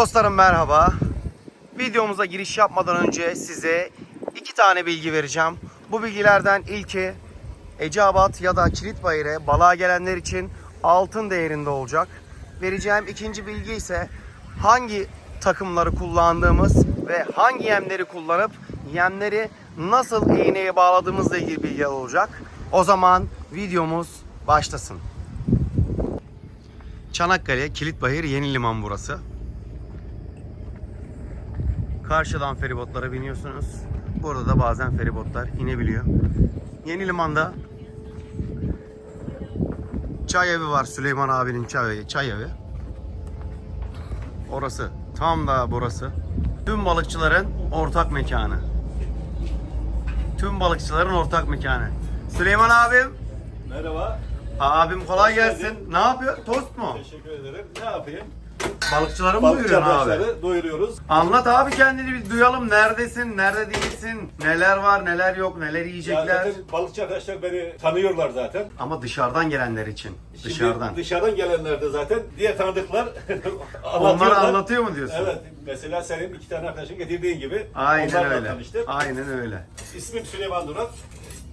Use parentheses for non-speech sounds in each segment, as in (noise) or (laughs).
Dostlarım merhaba. Videomuza giriş yapmadan önce size iki tane bilgi vereceğim. Bu bilgilerden ilki Eceabat ya da Kilitbayır'a balığa gelenler için altın değerinde olacak. Vereceğim ikinci bilgi ise hangi takımları kullandığımız ve hangi yemleri kullanıp yemleri nasıl iğneye bağladığımızla ilgili bilgiler olacak. O zaman videomuz başlasın. Çanakkale, Kilitbayır, Yeni Liman burası. Karşıdan feribotlara biniyorsunuz. Burada da bazen feribotlar inebiliyor. Yeni limanda çay evi var. Süleyman abinin çay evi. Çay evi. Orası. Tam da burası. Tüm balıkçıların ortak mekanı. Tüm balıkçıların ortak mekanı. Süleyman abim. Merhaba. Abim kolay gelsin. Ne yapıyor? Tost mu? Teşekkür ederim. Ne yapayım? Balıkçıları mı Balıkçı duyuruyorsun abi? arkadaşları doyuruyoruz. Anlat abi kendini bir duyalım. Neredesin, nerede değilsin, neler var, neler yok, neler Ya yiyecekler. zaten balıkçı arkadaşlar beni tanıyorlar zaten. Ama dışarıdan gelenler için. Şimdi dışarıdan. Dışarıdan gelenler de zaten diğer tanıdıklar (laughs) Onlar anlatıyorlar. anlatıyor mu diyorsun? Evet. Mesela senin iki tane arkadaşın getirdiğin gibi Aynen onlarla öyle. tanıştık. Aynen öyle. İsmim Süleyman Duran.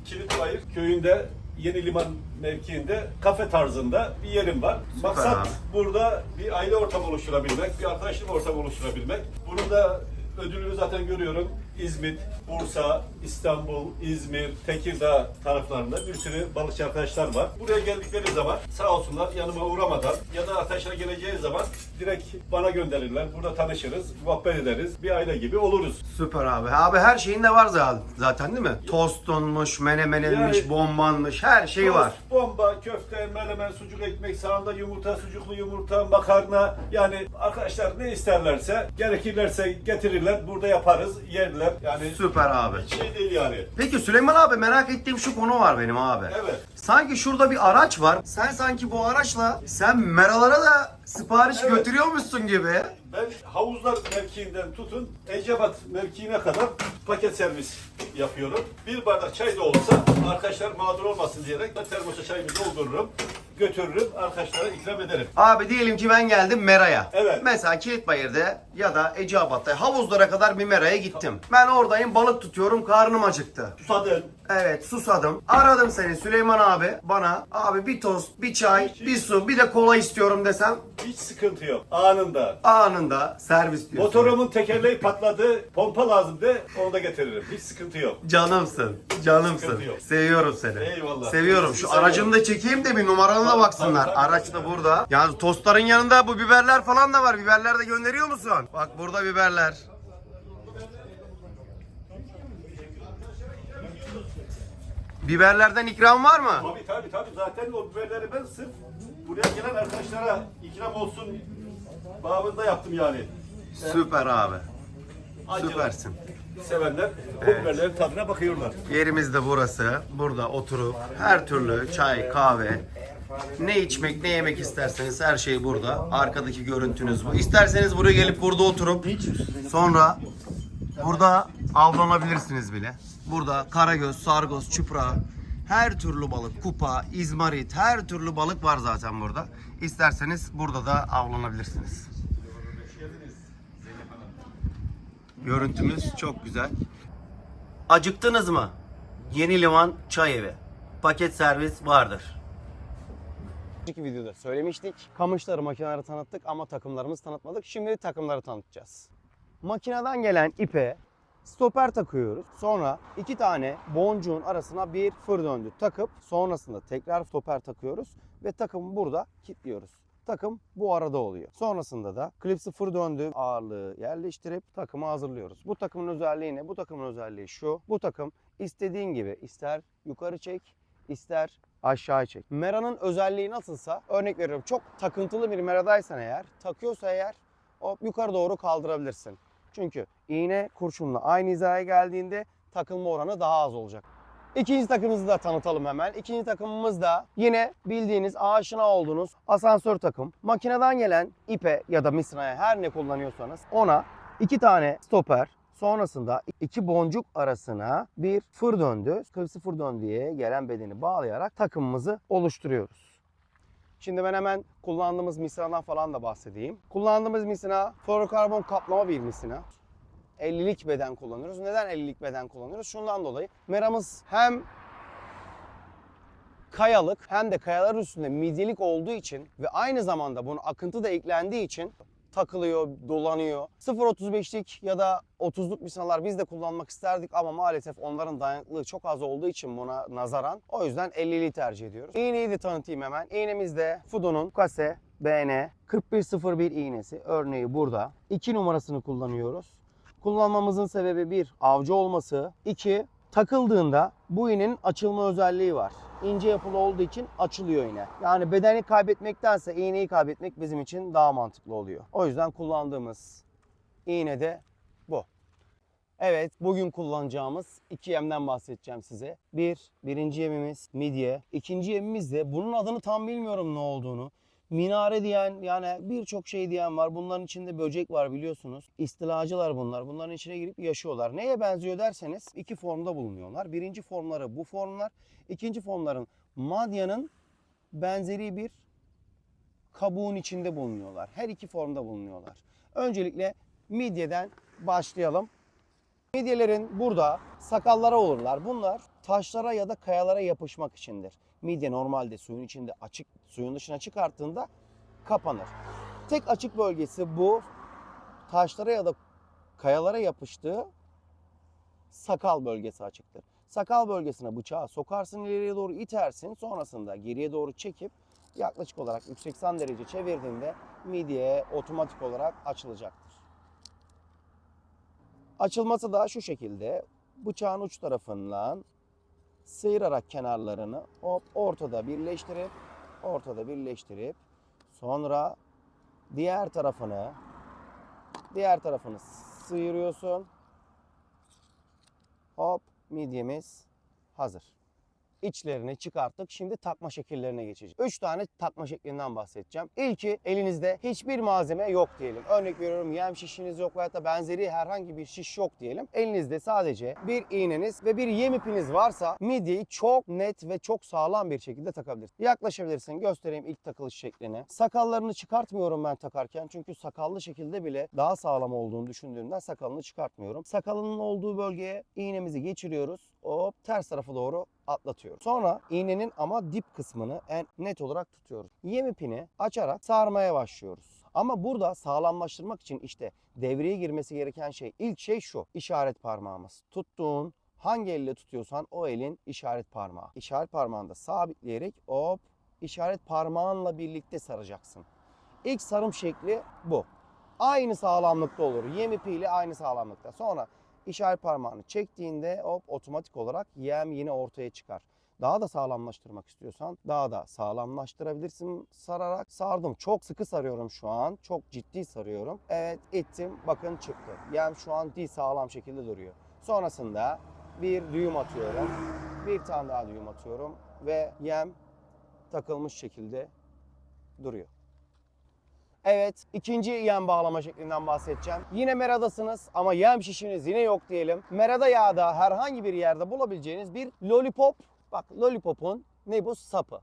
Kilitbayır köyünde Yeni Liman mevkiinde kafe tarzında bir yerim var. Süper Maksat abi. burada bir aile ortamı oluşturabilmek, bir arkadaşlık ortamı oluşturabilmek. Bunun da ödülünü zaten görüyorum. İzmit, Bursa, İstanbul, İzmir, Tekirdağ taraflarında bir sürü balıkçı arkadaşlar var. Buraya geldikleri zaman sağ olsunlar yanıma uğramadan ya da arkadaşlar geleceği zaman direkt bana gönderirler. Burada tanışırız, muhabbet ederiz. Bir aile gibi oluruz. Süper abi. Abi her şeyin de var za- zaten değil mi? Tostunmuş, menemenilmiş, Yani- bombanmış, her şey Tost, var. Bomba, köfte, menemen, sucuk ekmek, sağında yumurta, sucuklu yumurta, makarna. Yani arkadaşlar ne isterlerse, gerekirlerse getirirler. Burada yaparız, yerler. Yani Süper abi. hiç şey değil yani. Peki Süleyman abi merak ettiğim şu konu var benim abi. Evet. Sanki şurada bir araç var. Sen sanki bu araçla sen meralara da sipariş Evet. götürüyormuşsun gibi. Ben havuzlar mevkiinden tutun, Ecebat mevkiine kadar paket servis yapıyorum. Bir bardak çay da olsa arkadaşlar mağdur olmasın diyerek ben termosa çayımı doldururum, götürürüm, arkadaşlara ikram ederim. Abi diyelim ki ben geldim Mera'ya. Evet. Mesela Kilitbayır'da ya da Eceabat'ta havuzlara kadar bir Mera'ya gittim. Ben oradayım balık tutuyorum karnım acıktı. Susadın, Evet susadım. Aradım seni Süleyman abi bana. Abi bir tost, bir çay, bir su, bir de kola istiyorum desem hiç sıkıntı yok. Anında. anında servis diyorsun. Motorumun tekerleği patladı, pompa lazım de onu da getiririm. Hiç sıkıntı yok. Canımsın. Canımsın. Sıkıntı yok. Seviyorum seni. Eyvallah. Seviyorum. Şu Seviyorum. aracını da çekeyim de bir Tabii, baksınlar. tabii, Araç da burada. Yani tostların yanında bu biberler falan da var. Biberler de gönderiyor musun? Bak burada biberler. Biberlerden ikram var mı? Tabii tabii tabii zaten o biberleri ben sırf buraya gelen arkadaşlara ikram olsun babında yaptım yani. Süper abi. Acılı Süpersin. Sevenler bu biberlerin tadına bakıyorlar. Yerimiz de burası. Burada oturup her türlü çay, kahve, ne içmek, ne yemek isterseniz her şey burada. Arkadaki görüntünüz bu. İsterseniz buraya gelip burada oturup sonra burada avlanabilirsiniz bile. Burada karagöz, sargoz, çupra, her türlü balık, kupa, izmarit, her türlü balık var zaten burada. İsterseniz burada da avlanabilirsiniz. Görüntümüz çok güzel. Acıktınız mı? Yeni Liman Çay Evi. Paket servis vardır. Önceki videoda söylemiştik. Kamışları makineleri tanıttık ama takımlarımızı tanıtmadık. Şimdi takımları tanıtacağız. Makineden gelen ipe stoper takıyoruz. Sonra iki tane boncuğun arasına bir fır döndü takıp sonrasında tekrar stoper takıyoruz ve takımı burada kilitliyoruz. Takım bu arada oluyor. Sonrasında da klip sıfır döndü ağırlığı yerleştirip takımı hazırlıyoruz. Bu takımın özelliği ne? Bu takımın özelliği şu. Bu takım istediğin gibi ister yukarı çek, ister aşağı çek. Mera'nın özelliği nasılsa örnek veriyorum çok takıntılı bir meradaysan eğer takıyorsa eğer o yukarı doğru kaldırabilirsin. Çünkü iğne kurşunla aynı hizaya geldiğinde takılma oranı daha az olacak. İkinci takımımızı da tanıtalım hemen. İkinci takımımız da yine bildiğiniz aşina olduğunuz asansör takım. Makineden gelen ipe ya da misraya her ne kullanıyorsanız ona iki tane stoper sonrasında iki boncuk arasına bir fır döndü. Sıfır döndüye gelen bedeni bağlayarak takımımızı oluşturuyoruz. Şimdi ben hemen kullandığımız misinadan falan da bahsedeyim. Kullandığımız misina fluorokarbon kaplama bir misina. 50'lik beden kullanıyoruz. Neden 50'lik beden kullanıyoruz? Şundan dolayı meramız hem kayalık hem de kayalar üstünde midyelik olduğu için ve aynı zamanda bunun akıntı da eklendiği için takılıyor, dolanıyor. 0.35'lik ya da 30'luk misinalar biz de kullanmak isterdik ama maalesef onların dayanıklılığı çok az olduğu için buna nazaran o yüzden 50'liyi tercih ediyoruz. İğneyi de tanıtayım hemen. İğnemiz de Fudo'nun Kase BN 4101 iğnesi. Örneği burada. 2 numarasını kullanıyoruz. Kullanmamızın sebebi bir avcı olması, iki takıldığında bu iğnenin açılma özelliği var. İnce yapılı olduğu için açılıyor iğne. Yani bedeni kaybetmektense iğneyi kaybetmek bizim için daha mantıklı oluyor. O yüzden kullandığımız iğne de bu. Evet, bugün kullanacağımız iki yemden bahsedeceğim size. Bir, birinci yemimiz midye. İkinci yemimiz de bunun adını tam bilmiyorum ne olduğunu. Minare diyen yani birçok şey diyen var. Bunların içinde böcek var biliyorsunuz. İstilacılar bunlar. Bunların içine girip yaşıyorlar. Neye benziyor derseniz iki formda bulunuyorlar. Birinci formları bu formlar. İkinci formların madyanın benzeri bir kabuğun içinde bulunuyorlar. Her iki formda bulunuyorlar. Öncelikle midyeden başlayalım. Midyelerin burada sakallara olurlar. Bunlar taşlara ya da kayalara yapışmak içindir. Midye normalde suyun içinde açık, suyun dışına çıkarttığında kapanır. Tek açık bölgesi bu taşlara ya da kayalara yapıştığı sakal bölgesi açıktır. Sakal bölgesine bıçağı sokarsın ileriye doğru itersin sonrasında geriye doğru çekip yaklaşık olarak 380 derece çevirdiğinde midye otomatik olarak açılacaktır. Açılması da şu şekilde bıçağın uç tarafından sıyırarak kenarlarını hop ortada birleştirip ortada birleştirip sonra diğer tarafını diğer tarafını sıyırıyorsun. Hop midyemiz hazır. İçlerini çıkarttık. Şimdi takma şekillerine geçeceğiz. 3 tane takma şeklinden bahsedeceğim. İlki elinizde hiçbir malzeme yok diyelim. Örnek veriyorum yem şişiniz yok veya da benzeri herhangi bir şiş yok diyelim. Elinizde sadece bir iğneniz ve bir yem ipiniz varsa midyeyi çok net ve çok sağlam bir şekilde takabilirsin. Yaklaşabilirsin. Göstereyim ilk takılış şeklini. Sakallarını çıkartmıyorum ben takarken. Çünkü sakallı şekilde bile daha sağlam olduğunu düşündüğümden sakalını çıkartmıyorum. Sakalının olduğu bölgeye iğnemizi geçiriyoruz. Hop ters tarafa doğru atlatıyoruz. Sonra iğnenin ama dip kısmını en net olarak tutuyoruz. Yem ipini açarak sarmaya başlıyoruz. Ama burada sağlamlaştırmak için işte devreye girmesi gereken şey ilk şey şu işaret parmağımız. Tuttuğun hangi elle tutuyorsan o elin işaret parmağı. İşaret parmağını da sabitleyerek hop işaret parmağınla birlikte saracaksın. İlk sarım şekli bu. Aynı sağlamlıkta olur. Yem ipiyle aynı sağlamlıkta. Sonra işaret parmağını çektiğinde hop otomatik olarak yem yine ortaya çıkar. Daha da sağlamlaştırmak istiyorsan daha da sağlamlaştırabilirsin sararak. Sardım. Çok sıkı sarıyorum şu an. Çok ciddi sarıyorum. Evet ittim. Bakın çıktı. Yem şu an değil sağlam şekilde duruyor. Sonrasında bir düğüm atıyorum. Bir tane daha düğüm atıyorum. Ve yem takılmış şekilde duruyor. Evet, ikinci yem bağlama şeklinden bahsedeceğim. Yine meradasınız ama yem şişiniz yine yok diyelim. Merada yağda herhangi bir yerde bulabileceğiniz bir lollipop. Bak lollipopun ne bu? Sapı.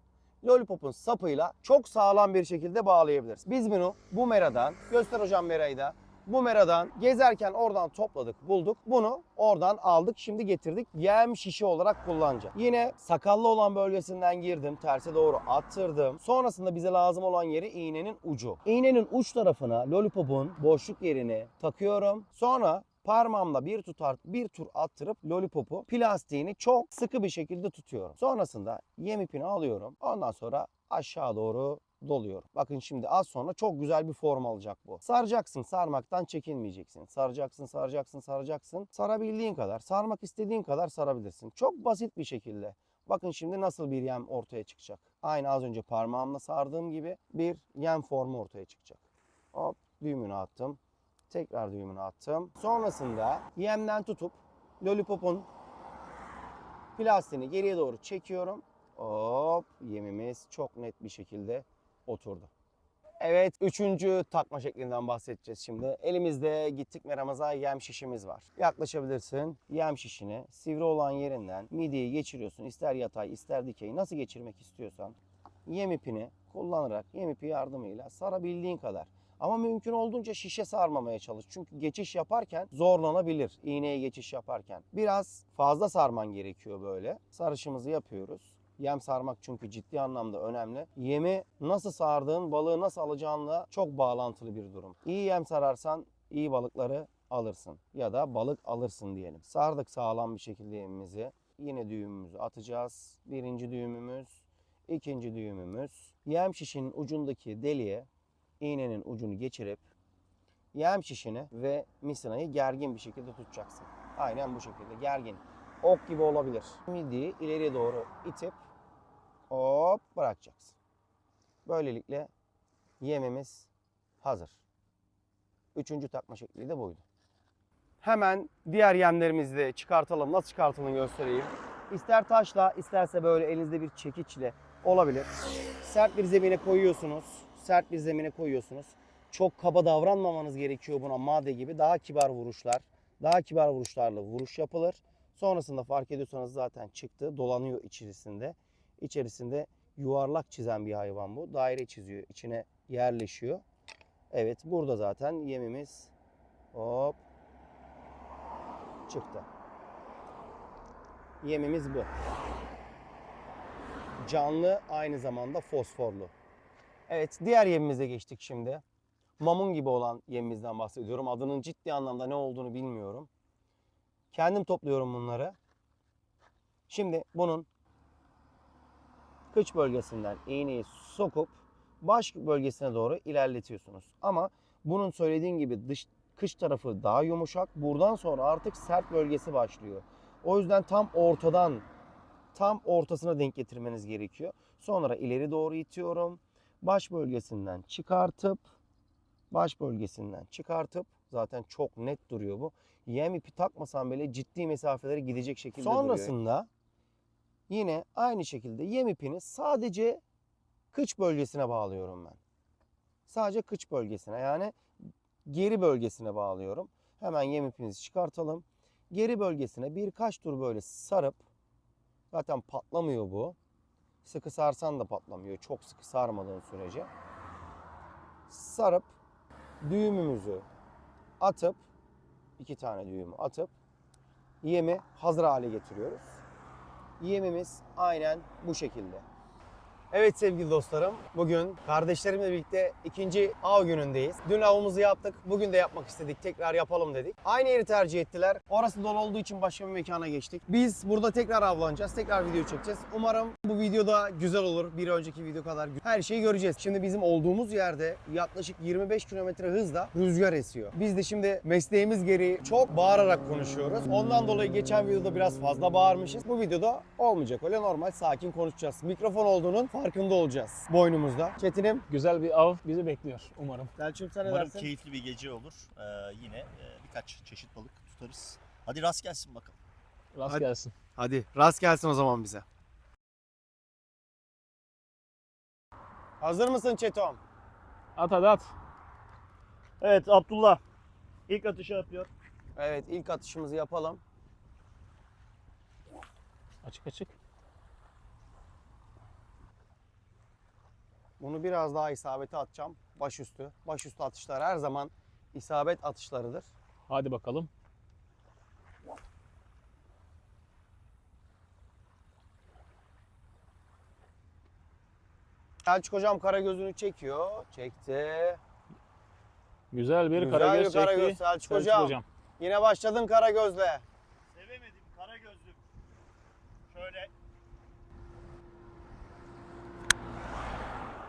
Lollipopun sapıyla çok sağlam bir şekilde bağlayabiliriz. Biz bunu bu meradan, göster hocam merayı da. Bu meradan gezerken oradan topladık, bulduk. Bunu oradan aldık, şimdi getirdik. Yem şişi olarak kullanacağız. Yine sakallı olan bölgesinden girdim, terse doğru attırdım. Sonrasında bize lazım olan yeri iğnenin ucu. İğnenin uç tarafına lollipopun boşluk yerini takıyorum. Sonra parmağımla bir tutar bir tur attırıp lollipopu plastiğini çok sıkı bir şekilde tutuyorum. Sonrasında yem ipini alıyorum. Ondan sonra aşağı doğru doluyorum. Bakın şimdi az sonra çok güzel bir form alacak bu. Saracaksın, sarmaktan çekinmeyeceksin. Saracaksın, saracaksın, saracaksın. Sarabildiğin kadar, sarmak istediğin kadar sarabilirsin. Çok basit bir şekilde. Bakın şimdi nasıl bir yem ortaya çıkacak. Aynı az önce parmağımla sardığım gibi bir yem formu ortaya çıkacak. Hop düğümünü attım. Tekrar düğümünü attım. Sonrasında yemden tutup lollipopun plastiğini geriye doğru çekiyorum. Hop yemimiz çok net bir şekilde oturdu. Evet üçüncü takma şeklinden bahsedeceğiz şimdi. Elimizde gittik meramıza yem şişimiz var. Yaklaşabilirsin. Yem şişini sivri olan yerinden midyeyi geçiriyorsun. İster yatay ister dikey nasıl geçirmek istiyorsan yem ipini kullanarak yem ipi yardımıyla sarabildiğin kadar. Ama mümkün olduğunca şişe sarmamaya çalış. Çünkü geçiş yaparken zorlanabilir. İğneye geçiş yaparken. Biraz fazla sarman gerekiyor böyle. Sarışımızı yapıyoruz. Yem sarmak çünkü ciddi anlamda önemli. Yemi nasıl sardığın, balığı nasıl alacağınla çok bağlantılı bir durum. İyi yem sararsan iyi balıkları alırsın ya da balık alırsın diyelim. Sardık sağlam bir şekilde yemimizi. Yine düğümümüzü atacağız. Birinci düğümümüz, ikinci düğümümüz. Yem şişinin ucundaki deliğe iğnenin ucunu geçirip yem şişini ve misinayı gergin bir şekilde tutacaksın. Aynen bu şekilde gergin. Ok gibi olabilir. Midiyi ileriye doğru itip hop bırakacaksın. Böylelikle yemimiz hazır. Üçüncü takma şekli de buydu. Hemen diğer yemlerimizi de çıkartalım. Nasıl çıkartıldığını göstereyim. İster taşla, isterse böyle elinizde bir çekiçle olabilir. Sert bir zemine koyuyorsunuz. Sert bir zemine koyuyorsunuz. Çok kaba davranmamanız gerekiyor buna made gibi. Daha kibar vuruşlar, daha kibar vuruşlarla vuruş yapılır. Sonrasında fark ediyorsanız zaten çıktı. Dolanıyor içerisinde. İçerisinde yuvarlak çizen bir hayvan bu. Daire çiziyor. içine yerleşiyor. Evet burada zaten yemimiz hop çıktı. Yemimiz bu. Canlı aynı zamanda fosforlu. Evet diğer yemimize geçtik şimdi. Mamun gibi olan yemimizden bahsediyorum. Adının ciddi anlamda ne olduğunu bilmiyorum. Kendim topluyorum bunları. Şimdi bunun kıç bölgesinden iğneyi sokup baş bölgesine doğru ilerletiyorsunuz. Ama bunun söylediğim gibi dış kış tarafı daha yumuşak. Buradan sonra artık sert bölgesi başlıyor. O yüzden tam ortadan tam ortasına denk getirmeniz gerekiyor. Sonra ileri doğru itiyorum. Baş bölgesinden çıkartıp baş bölgesinden çıkartıp zaten çok net duruyor bu. Yem ipi takmasam bile ciddi mesafelere gidecek şekilde duruyor. Yine aynı şekilde yem ipini sadece kıç bölgesine bağlıyorum ben. Sadece kıç bölgesine yani geri bölgesine bağlıyorum. Hemen yem ipimizi çıkartalım. Geri bölgesine birkaç tur böyle sarıp zaten patlamıyor bu. Sıkı sarsan da patlamıyor. Çok sıkı sarmadığın sürece. Sarıp düğümümüzü atıp iki tane düğümü atıp yemi hazır hale getiriyoruz. Yemimiz aynen bu şekilde. Evet sevgili dostlarım, bugün kardeşlerimle birlikte ikinci av günündeyiz. Dün avımızı yaptık, bugün de yapmak istedik, tekrar yapalım dedik. Aynı yeri tercih ettiler. Orası dolu olduğu için başka bir mekana geçtik. Biz burada tekrar avlanacağız, tekrar video çekeceğiz. Umarım bu videoda güzel olur, bir önceki video kadar. Her şeyi göreceğiz. Şimdi bizim olduğumuz yerde yaklaşık 25 kilometre hızla rüzgar esiyor. Biz de şimdi mesleğimiz gereği çok bağırarak konuşuyoruz. Ondan dolayı geçen videoda biraz fazla bağırmışız. Bu videoda olmayacak. Öyle normal sakin konuşacağız. Mikrofon olduğunun farkında olacağız boynumuzda. Çetin'im. Güzel bir av bizi bekliyor umarım. Selçuk sen ne Umarım dersin? keyifli bir gece olur. Ee, yine e, birkaç çeşit balık tutarız. Hadi rast gelsin bakalım. Rast Hadi. gelsin. Hadi rast gelsin o zaman bize. Hazır mısın Çetom? At hadi at. Evet Abdullah ilk atışı yapıyor. Evet ilk atışımızı yapalım. Açık açık. Bunu biraz daha isabete atacağım. Başüstü. Başüstü atışlar her zaman isabet atışlarıdır. Hadi bakalım. Selçuk hocam kara gözünü çekiyor. Çekti. Güzel bir Güzel karagöz bir karagöz çekti. Selçuk Selçuk hocam. hocam. Yine başladın kara gözle. Sevemedim kara gözlüm. Şöyle.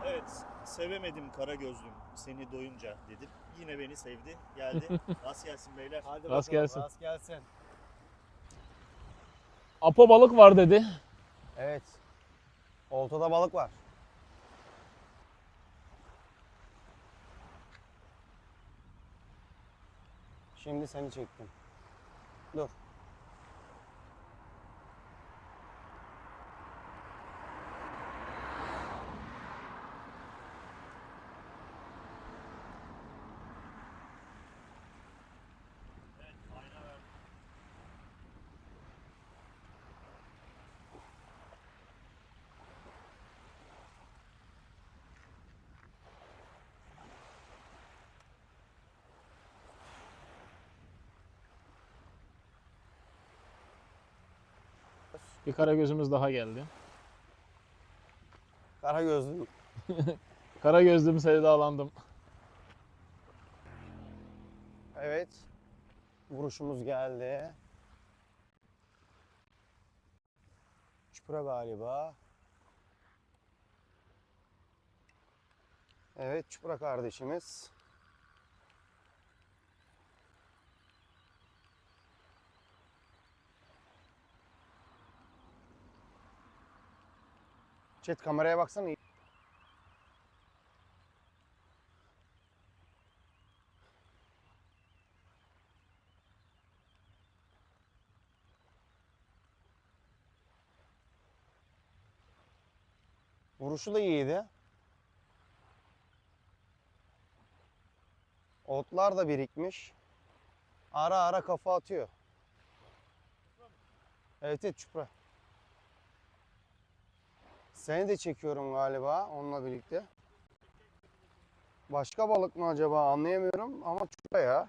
Evet sevemedim kara gözlüm seni doyunca dedim. Yine beni sevdi geldi. (laughs) rast gelsin beyler. Hadi Rast gelsin. Rast gelsin. Apo balık var dedi. Evet. Oltada balık var. Şimdi seni çektim. Dur. Bir kara gözümüz daha geldi. Kara (laughs) gözlüm. Kara gözlüm sevdalandım. Evet. Vuruşumuz geldi. Çupra galiba. Evet Çupra kardeşimiz. Chat kameraya baksana. Vuruşu da iyiydi. Otlar da birikmiş. Ara ara kafa atıyor. Evet evet çupra. Seni de çekiyorum galiba onunla birlikte. Başka balık mı acaba anlayamıyorum ama çupra ya.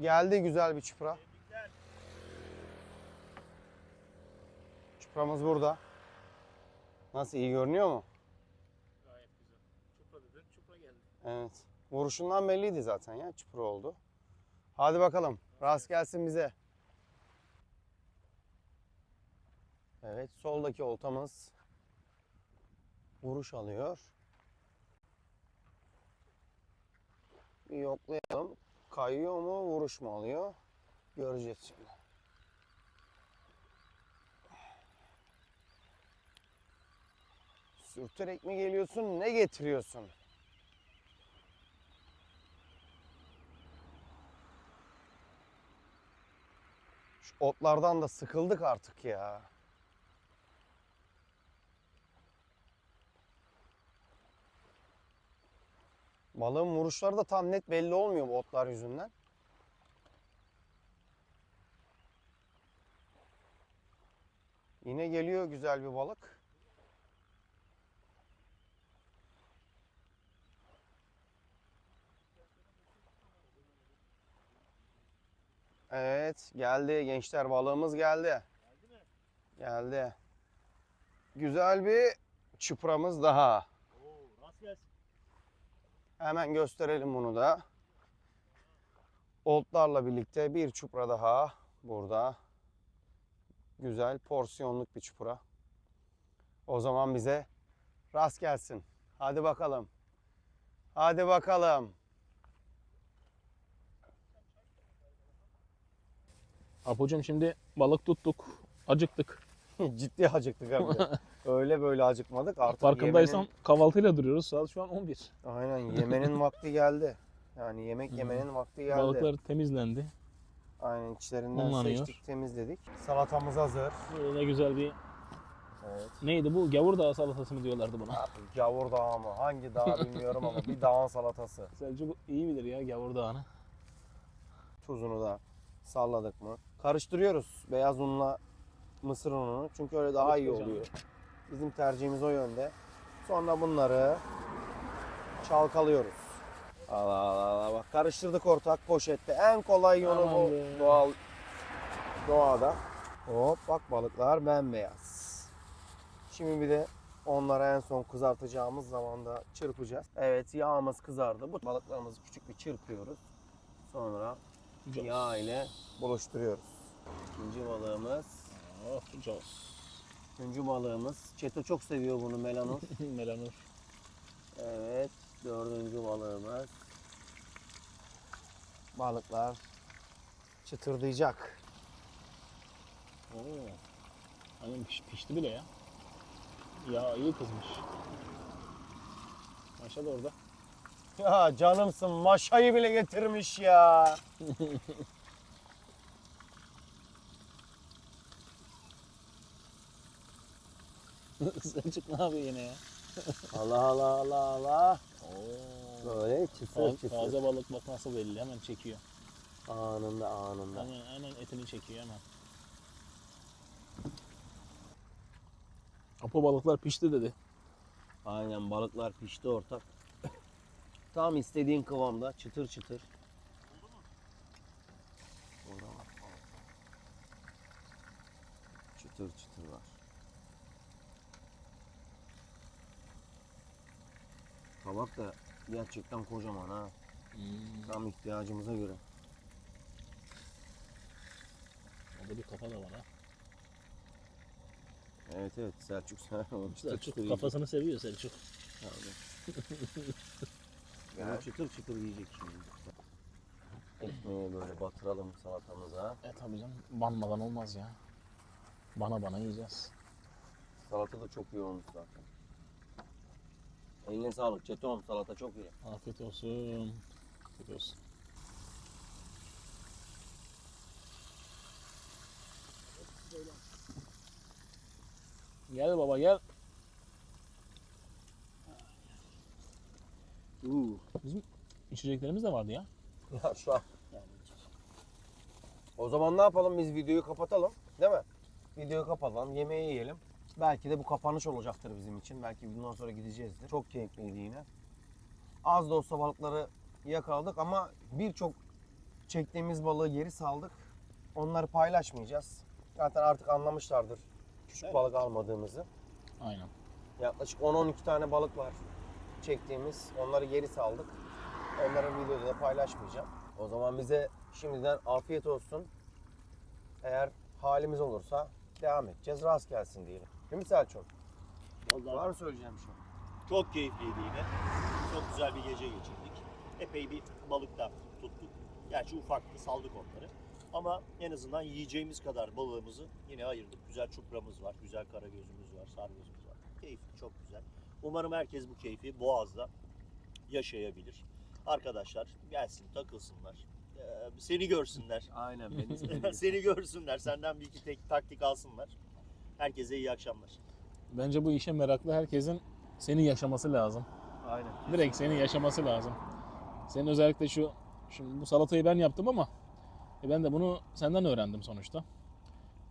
Geldi güzel bir çupra. Çupramız burada. Nasıl iyi görünüyor mu? Gayet güzel. Çupra dedin, çupra geldi. Evet. Vuruşundan belliydi zaten ya çupra oldu. Hadi bakalım. Rast gelsin bize. Evet soldaki oltamız vuruş alıyor. Bir yoklayalım. Kayıyor mu vuruş mu alıyor? Göreceğiz şimdi. Sürterek mi geliyorsun? Ne getiriyorsun? Otlardan da sıkıldık artık ya. Balığın vuruşları da tam net belli olmuyor bu otlar yüzünden. Yine geliyor güzel bir balık. Evet geldi gençler balığımız geldi. Geldi mi? Geldi. Güzel bir çupramız daha. Oo, rast gelsin. Hemen gösterelim bunu da. Oltlarla birlikte bir çupra daha burada. Güzel porsiyonluk bir çupra. O zaman bize rast gelsin. Hadi bakalım. Hadi bakalım. Apocuğum şimdi balık tuttuk. Acıktık. (laughs) Ciddi acıktık abi. (laughs) Öyle böyle acıkmadık. Artık Farkındaysan yemenin- kahvaltıyla duruyoruz. Saat şu an 11. Aynen yemenin (laughs) vakti geldi. Yani yemek yemenin vakti geldi. Balıklar temizlendi. Aynen içlerinden Mumlanıyor. seçtik, temizledik. Salatamız hazır. Böyle güzel bir Evet. neydi bu? Gavurdağ salatası mı diyorlardı buna? Artık gavur dağı mı? Hangi dağ bilmiyorum ama bir dağın salatası. Selçuk iyi bilir ya Gavurdağ'ını. Tuzunu da salladık mı? Karıştırıyoruz beyaz unla mısır ununu. Çünkü öyle daha iyi oluyor. Bizim tercihimiz o yönde. Sonra bunları çalkalıyoruz. Allah Allah Allah bak karıştırdık ortak poşette. En kolay yolu Aman bu be. doğal doğada. Hop bak balıklar bembeyaz. Şimdi bir de onları en son kızartacağımız zaman da çırpacağız. Evet yağımız kızardı. Bu balıklarımızı küçük bir çırpıyoruz. Sonra Jos. yağ ile buluşturuyoruz. İkinci balığımız. Oh, Jos. Üçüncü balığımız. Çeto çok seviyor bunu Melanur. (laughs) Melanur. evet. Dördüncü balığımız. Balıklar çıtırdayacak. Oo. Aynen piş, pişti bile ya. Ya iyi kızmış. Maşa da orada. Ya canımsın maşayı bile getirmiş ya. (laughs) Selçuk ne yapıyor yine ya? Allah Allah Allah Allah. Oo. Böyle çıtır Taze, çıtır. taze balık bak nasıl belli hemen çekiyor. Anında anında. Hemen, hemen etini çekiyor hemen. Apo balıklar pişti dedi. Aynen balıklar pişti ortak. Tam istediğin kıvamda çıtır çıtır. Orada var. Çıtır çıtır var. Tabak da gerçekten kocaman ha. Tam ihtiyacımıza göre. Orada bir kafa da var ha. Evet evet Selçuk sen (laughs) onu çıtır Selçuk kafasını seviyor Selçuk. (laughs) Onu çıtır çıtır yiyecek şimdi. Ekmeği böyle batıralım salatamıza. E tabii canım banmadan olmaz ya. Bana bana yiyeceğiz. Salata da çok iyi olmuş zaten. Eline sağlık Çetom salata çok iyi. Afiyet olsun. Afiyet olsun. Gel baba gel. Uuu. İçeceklerimiz de vardı ya. Ya şu an. O zaman ne yapalım biz videoyu kapatalım değil mi? Videoyu kapatalım yemeği yiyelim. Belki de bu kapanış olacaktır bizim için. Belki bundan sonra gideceğizdir. Çok keyifliydi yine. Az da olsa balıkları yakaladık ama birçok çektiğimiz balığı geri saldık. Onları paylaşmayacağız. Zaten artık anlamışlardır küçük Evet. balık almadığımızı. Aynen. Yaklaşık 10-12 tane balık var çektiğimiz. Onları geri saldık. Onları videoda da paylaşmayacağım. O zaman bize şimdiden afiyet olsun. Eğer halimiz olursa devam edeceğiz. Rast gelsin diyelim. Değil mi Selçuk? Vallahi Var mı söyleyeceğim bir şey? Çok keyifliydi yine. Çok güzel bir gece geçirdik. Epey bir balık da tuttuk. Gerçi ufaktı saldık onları. Ama en azından yiyeceğimiz kadar balığımızı yine ayırdık. Güzel çupramız var, güzel karagözümüz var, sargözümüz var. Keyifli, çok güzel. Umarım herkes bu keyfi Boğaz'da yaşayabilir. Arkadaşlar gelsin, takılsınlar. Ee, seni görsünler. Aynen beni (laughs) seni görsünler. Senden bir iki tek taktik alsınlar. Herkese iyi akşamlar. Bence bu işe meraklı herkesin seni yaşaması lazım. Aynen. Direkt seni yaşaması lazım. Senin özellikle şu şimdi bu salatayı ben yaptım ama e ben de bunu senden öğrendim sonuçta.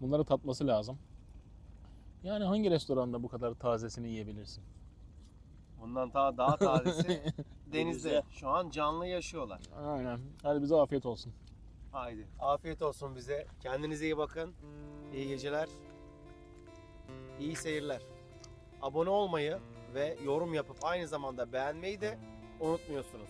Bunları tatması lazım. Yani hangi restoranda bu kadar tazesini yiyebilirsin? Bundan daha daha tazesi (laughs) denizde. Şu an canlı yaşıyorlar. Aynen. Hadi bize afiyet olsun. Haydi. Afiyet olsun bize. Kendinize iyi bakın. İyi geceler. İyi seyirler. Abone olmayı ve yorum yapıp aynı zamanda beğenmeyi de unutmuyorsunuz.